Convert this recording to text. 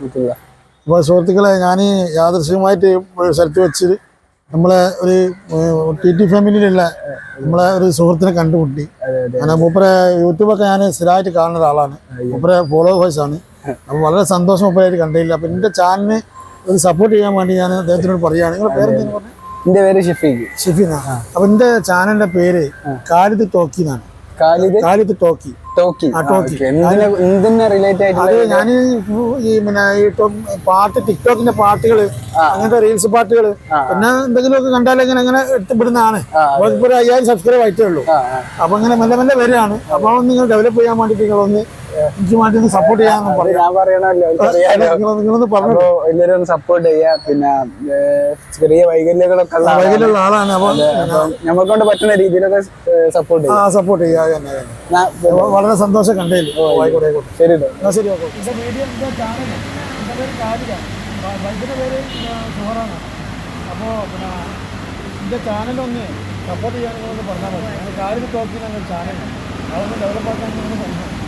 വറഹ്മത്തുള്ളാഹി. അപ്പോൾ സുഹൃത്തുക്കളെ ഞാൻ യാദൃശ്യമായിട്ട് ഒരു സ്ഥലത്ത് വെച്ച് നമ്മളെ ഒരു ടി ടി ഫാമിലിയിലുള്ള നമ്മളെ ഒരു സുഹൃത്തിനെ കണ്ടുമുട്ടി. അങ്ങനെ മൂപ്പരെ യൂട്യൂബൊക്കെ ഞാൻ സ്ഥിരമായിട്ട് കാണുന്ന ഒരാളാണ്. മൂപ്പരെ ഫോളോവേഴ്സ് ആണ് അപ്പോൾ വളരെ സന്തോഷം മൂപ്പരായിട്ട് കണ്ടില്ല. അപ്പം എന്റെ ചാനലിന് ഒരു സപ്പോർട്ട് ചെയ്യാൻ വേണ്ടി ഞാൻ അദ്ദേഹത്തിനോട് പറയുകയാണ് നിങ്ങളുടെ പേര് പറഞ്ഞു? എന്റെ പേര് ഷഫീഖ് ഷിഫിന അപ്പം എന്റെ ചാനലിന്റെ പേര് കാലിദ് ടോക്കി എന്നാണ്. കാലിദ് ടോക്കി. ടോക്കി. ആ, ടോക്കി. ഓക്കേ. എന്തിനെ റിലേറ്റ് അത് ഞാൻ ഈ പിന്നെ ഈ പാട്ട് ടിക്ടോക്കിന്റെ പാട്ടുകൾ അങ്ങനത്തെ റീൽസ് പാട്ടുകൾ പിന്നെ എന്തെങ്കിലുമൊക്കെ കണ്ടാൽ ഇങ്ങനെ അങ്ങനെ എടുത്തിപ്പെടുന്നതാണ് ഇപ്പോൾ ഒരു അയ്യായിരം സബ്സ്ക്രൈബ് ആയിട്ടേ ഉള്ളൂ. അപ്പൊ ഇങ്ങനെ മെല്ലെ മെല്ലെ വരികയാണ്. അപ്പൊ ഒന്ന് നിങ്ങൾ ഡെവലപ്പ് ചെയ്യാൻ വേണ്ടിട്ട് നിങ്ങളൊന്ന് എനിക്ക് സപ്പോർട്ട് ചെയ്യാന്ന് പറയാം. സപ്പോർട്ട് ചെയ്യാ. പിന്നെ ചെറിയ വൈകല്യങ്ങളൊക്കെ. വൈകല്യമുള്ള ആളാണ്. അപ്പൊ നമ്മളെ കൊണ്ട് പറ്റുന്ന രീതിയിലൊക്കെ സപ്പോർട്ട് ആ ചെയ്യാം. സപ്പോർട്ട് ചെയ്യാ. വളരെ സന്തോഷം കണ്ടേ ആയിക്കോട്ടെ ശരി. ശരി അപ്പോൾ പിന്നെ എന്റെ ചാനലൊന്ന് സപ്പോർട്ട് ചെയ്യാൻ നിങ്ങളൊന്ന് പറഞ്ഞാൽ മതി കാര്യം കാലിൽ ടോക്കി ചാനൽ അതൊന്ന് ഡെവലപ്പ് ആക്കാൻ പറഞ്ഞു